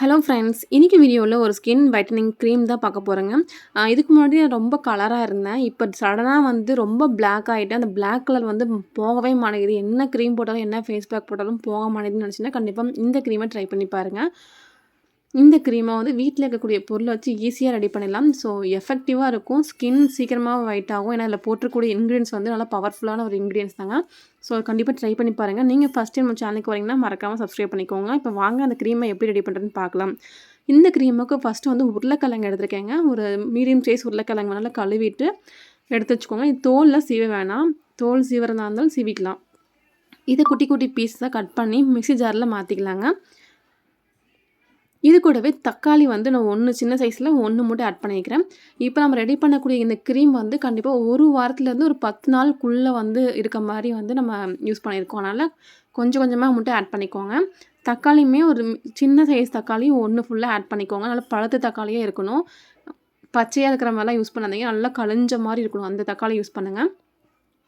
Hello friends இன்றைக்கி வீடியோவில் ஒரு ஸ்கின் வைட்டனிங் க்ரீம் தான் பார்க்க போகிறேங்க இதுக்கு முன்னாடி நான் ரொம்ப கலராக இருந்தேன். இப்போ சடனாக வந்து ரொம்ப பிளாக் ஆகிட்டு அந்த பிளாக் கலர் வந்து போகவே மாட்டேங்குது. என்ன க்ரீம் போட்டாலும் என்ன ஃபேஸ் பேக் போட்டாலும் போக மாட்டேங்குதுன்னு நினச்சின்னா கண்டிப்பாக இந்த க்ரீமை ட்ரை பண்ணி பாருங்கள் இந்த க்ரீமை வந்து வீட்டில் இருக்கக்கூடிய பொருளை வச்சு ஈஸியாக ரெடி பண்ணிடலாம். ஸோ எஃபெக்டிவாக இருக்கும். ஸ்கின் சீக்கிரமாக ஒயிட் ஆகும். ஏன்னா அதில் போட்டிருக்கூடிய இன்க்ரீடியன்ஸ் வந்து நல்லா பவர்ஃபுல்லான ஒரு இன்க்ரீடியன்ஸ் தாங்க. ஸோ கண்டிப்பாக ட்ரை பண்ணி பாருங்கள் நீங்கள் ஃபஸ்ட் டைம் சேனலுக்கு வரீங்கன்னா மறக்காமல் சப்ஸ்கிரைப் பண்ணிக்கோங்க. இப்போ வாங்க அந்த க்ரீமை எப்படி ரெடி பண்ணுறதுன்னு பார்க்கலாம். இந்த க்ரீமுக்கு ஃபஸ்ட்டு வந்து உருளைக்கிழங்கு எடுத்துருக்கேங்க. ஒரு மீடியம் சைஸ் உருளைக்கிழங்கு நல்லா கழுவிட்டு எடுத்து வச்சுக்கோங்க. இது தோலில் சீவ வேணாம். தோல் சீவரதாக இருந்தாலும் சீவிக்கலாம். இதை குட்டி குட்டி பீஸ் தான் கட் பண்ணி மிக்சி ஜாரில் மாற்றிக்கலாங்க இது கூடவே தக்காளி வந்து நான் ஒன்று சின்ன சைஸில் ஒன்று மட்டும் ஆட் பண்ணிக்கிறேன். இப்போ நம்ம ரெடி பண்ணக்கூடிய இந்த க்ரீம் வந்து கண்டிப்பாக ஒரு வாரத்துலேருந்து ஒரு பத்து நாளுக்குள்ளே வந்து இருக்க மாதிரி வந்து நம்ம யூஸ் பண்ணியிருக்கோம். அதனால் கொஞ்சம் கொஞ்சமாக மட்டும் ஆட் பண்ணிக்கோங்க. தக்காளியுமே ஒரு சின்ன சைஸ் தக்காளியும் ஒன்று ஃபுல்லாக ஆட் பண்ணிக்கோங்க. நல்லா பழுத்த தக்காளியே இருக்கணும். பச்சையாக இருக்கிற மாதிரிலாம் யூஸ் பண்ணாதீங்க. நல்லா கழிஞ்ச மாதிரி இருக்கணும். அந்த தக்காளி யூஸ் பண்ணுங்கள்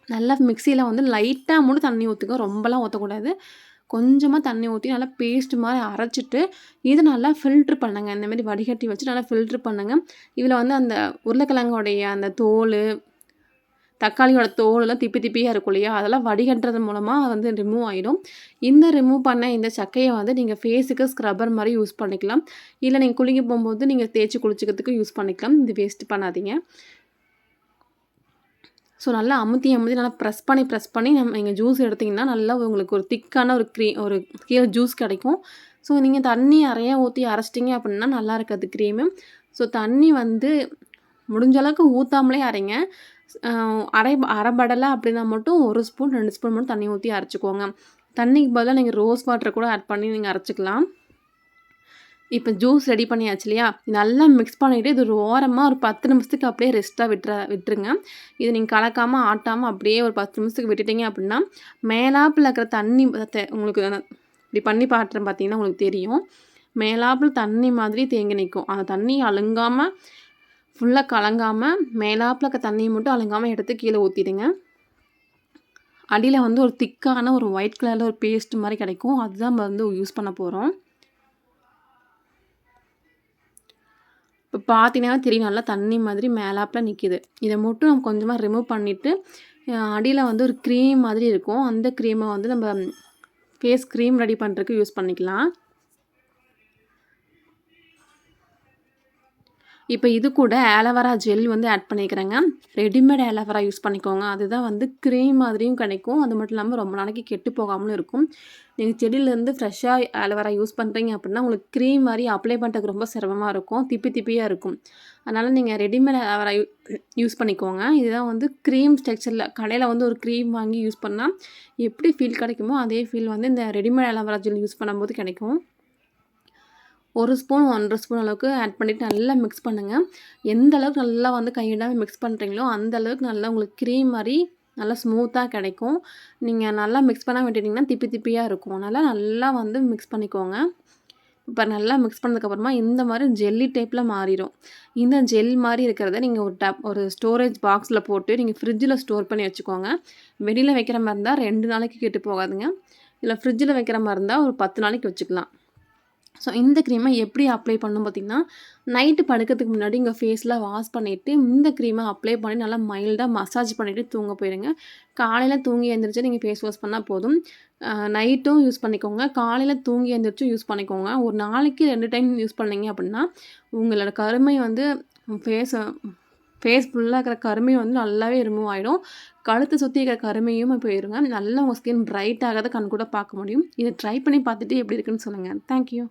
நல்லா மிக்சியில் வந்து லைட்டாக மட்டும் தண்ணி ஊற்றுங்க ரொம்பலாம் ஊற்றக்கூடாது கொஞ்சமாக தண்ணி ஊற்றி நல்லா பேஸ்ட் மாதிரி அரைச்சிட்டு இதை நல்லா ஃபில்ட்ரு பண்ணுங்க. இந்தமாரி வடிகட்டி வச்சு நல்லா ஃபில்ட்ரு பண்ணுங்க. இதில் வந்து அந்த உருளைக்கிழங்கோடைய அந்த தோல் தக்காளியோட தோலெல்லாம் திப்பி திப்பியாக இருக்கும் இல்லையா? அதெல்லாம் வடிகட்டுறது மூலமாக வந்து ரிமூவ் ஆகிடும் இந்த ரிமூவ் பண்ண இந்த சக்கையை வந்து நீங்கள் ஃபேஸுக்கு ஸ்க்ரப்பர் மாதிரி யூஸ் பண்ணிக்கலாம். இல்லை நீங்கள் குளிக்க போகும்போது நீங்கள் தேய்ச்சி குளிச்சிக்கிறதுக்கு யூஸ் பண்ணிக்கலாம். இது வேஸ்ட் பண்ணாதீங்க. ஸோ நல்லா அமுத்தி அமுத்தி நல்லா ப்ரெஸ் பண்ணி ப்ரெஸ் பண்ணி நம்ம நீங்கள் ஜூஸ் எடுத்திங்கன்னா நல்லா உங்களுக்கு ஒரு திக்கான ஒரு க்ரீ ஒரு கீழே ஜூஸ் கிடைக்கும். ஸோ நீங்கள் தண்ணி அறையா ஊற்றி அரைச்சிட்டிங்க அப்படின்னா நல்லா இருக்காது க்ரீமு ஸோ தண்ணி வந்து முடிஞ்ச அளவுக்கு ஊற்றாமலே அரைங்க. அரை அரைபடலை அப்படின்னா மட்டும் ஒரு ஸ்பூன் ரெண்டு ஸ்பூன் மட்டும் தண்ணி ஊற்றி அரைச்சிக்கோங்க. தண்ணிக்கு பதிலாக நீங்கள் ரோஸ் வாட்டர் கூட ஆட் பண்ணி நீங்கள் அரைச்சிக்கலாம். இப்போ ஜூஸ் ரெடி பண்ணியாச்சு இல்லையா? நல்லா மிக்ஸ் பண்ணிவிட்டு இது ஒரு ஓரமாக ஒரு பத்து நிமிஷத்துக்கு அப்படியே ரெஸ்ட்டாக விட்டுற விட்டுருங்க. இது நீங்கள் கலக்காமல் ஆட்டாமல் அப்படியே ஒரு பத்து நிமிஷத்துக்கு விட்டுட்டிங்க அப்படின்னா மேலாப்பில் இருக்கிற தண்ணி உங்களுக்கு இப்படி பண்ணி பாட்டுறேன் பார்த்தீங்கன்னா உங்களுக்கு தெரியும். மேலாப்பில் தண்ணி மாதிரி தேங்கி நிற்கும் அந்த தண்ணி அழுங்காமல் ஃபுல்லாக கலங்காமல் மேலாப்பில் இருக்க தண்ணியை மட்டும் அழுங்காமல் எடுத்து கீழே ஊற்றிடுங்க அடியில் வந்து ஒரு திக்கான ஒரு ஒயிட் கலரில் ஒரு பேஸ்ட் மாதிரி கிடைக்கும். அதுதான் நம்ம வந்து யூஸ் பண்ண போகிறோம் இப்போ பார்த்தீங்கன்னா தெரியும் நல்லா தண்ணி மாதிரி மேலாப்பில் நிற்கிது இதை மட்டும் நம்ம கொஞ்சமாக ரிமூவ் பண்ணிவிட்டு அடியில் வந்து ஒரு க்ரீம் மாதிரி இருக்கும். அந்த க்ரீமை வந்து நம்ம ஃபேஸ் க்ரீம் ரெடி பண்ணுறதுக்கு யூஸ் பண்ணிக்கலாம். இப்போ இது கூட ஆலோவேரா ஜெல் வந்து ஆட் பண்ணிக்கிறேங்க. ரெடிமேட் ஆலோவேரா யூஸ் பண்ணிக்கோங்க. அதுதான் வந்து க்ரீம் மாதிரியும் கிடைக்கும். அது மட்டும் இல்லாமல் ரொம்ப நாளைக்கு கெட்டு போகாமலும் இருக்கும். நீங்கள் செடியிலேருந்து ஃப்ரெஷ்ஷாக ஆலோவேரா யூஸ் பண்ணுறீங்க அப்படின்னா உங்களுக்கு க்ரீம் மாதிரி அப்ளை பண்ணுறதுக்கு ரொம்ப சிரமமாக இருக்கும். திப்பி திப்பியாக இருக்கும். அதனால் நீங்கள் ரெடிமேட் ஆலோவேரா யூஸ் பண்ணிக்கோங்க. இதுதான் வந்து க்ரீம் ஸ்ட்ரக்சரில் கடையில் வந்து ஒரு க்ரீம் வாங்கி யூஸ் பண்ணால் எப்படி ஃபீல் கிடைக்குமோ அதே ஃபீல் வந்து இந்த ரெடிமேட் ஆலோவேரா ஜெல் யூஸ் பண்ணும்போது கிடைக்கும். ஒரு ஸ்பூன் ஒன்றரை ஸ்பூன் அளவுக்கு ஆட் பண்ணிவிட்டு நல்லா மிக்ஸ் பண்ணுங்கள் எந்த அளவுக்கு நல்லா வந்து கையிடாமல் மிக்ஸ் பண்ணுறீங்களோ அந்த அளவுக்கு நல்லா உங்களுக்கு க்ரீம் மாதிரி நல்லா ஸ்மூத்தாக கிடைக்கும். நீங்கள் நல்லா மிக்ஸ் பண்ண விட்டுட்டிங்கன்னா திப்பி திப்பியாக இருக்கும். அதனால் நல்லா வந்து மிக்ஸ் பண்ணிக்கோங்க. இப்போ நல்லா மிக்ஸ் பண்ணதுக்கப்புறமா இந்த மாதிரி ஜெல்லி டைப்பில் மாறிடும். இந்த ஜெல் மாதிரி இருக்கிறத நீங்கள் ஒரு டப் ஒரு ஸ்டோரேஜ் பாக்ஸில் போட்டு நீங்கள் ஃப்ரிட்ஜில் ஸ்டோர் பண்ணி வச்சுக்கோங்க. வெளியில் வைக்கிற மாதிரி இருந்தால் ரெண்டு நாளைக்கு கெட்டு போகாதுங்க. இல்லை ஃப்ரிட்ஜில் வைக்கிற மாதிரி இருந்தால் ஒரு பத்து நாளைக்கு வச்சுக்கலாம். ஸோ இந்த க்ரீமை எப்படி அப்ளை பண்ணணும் பார்த்திங்கன்னா நைட்டு படுக்கிறதுக்கு முன்னாடி உங்கள் ஃபேஸில் வாஷ் பண்ணிவிட்டு இந்த க்ரீமை அப்ளை பண்ணி நல்லா மைல்டாக மசாஜ் பண்ணிவிட்டு தூங்க போயிடுங்க காலையில் தூங்கி எழுந்திரிச்சு நீங்கள் ஃபேஸ் வாஷ் பண்ணால் போதும். நைட்டும் யூஸ் பண்ணிக்கோங்க. காலையில் தூங்கி எழுந்திரிச்சும் யூஸ் பண்ணிக்கோங்க. ஒரு நாளைக்கு ரெண்டு டைம் யூஸ் பண்ணிங்க அப்படின்னா உங்களோட கருமை வந்து ஃபேஸ் ஃபேஸ் ஃபுல்லாக இருக்கிற கருமையும் வந்து நல்லாவே ரிமூவ் ஆகிடும் கழுத்தை சுற்றி இருக்கிற கருமையும் போயிருங்க நல்லா உங்கள் ஸ்கின் பிரைட் ஆகாத கண் கூட பார்க்க முடியும். இதை ட்ரை பண்ணி பார்த்துட்டு எப்படி இருக்குன்னு சொல்லுங்கள் தேங்க்யூ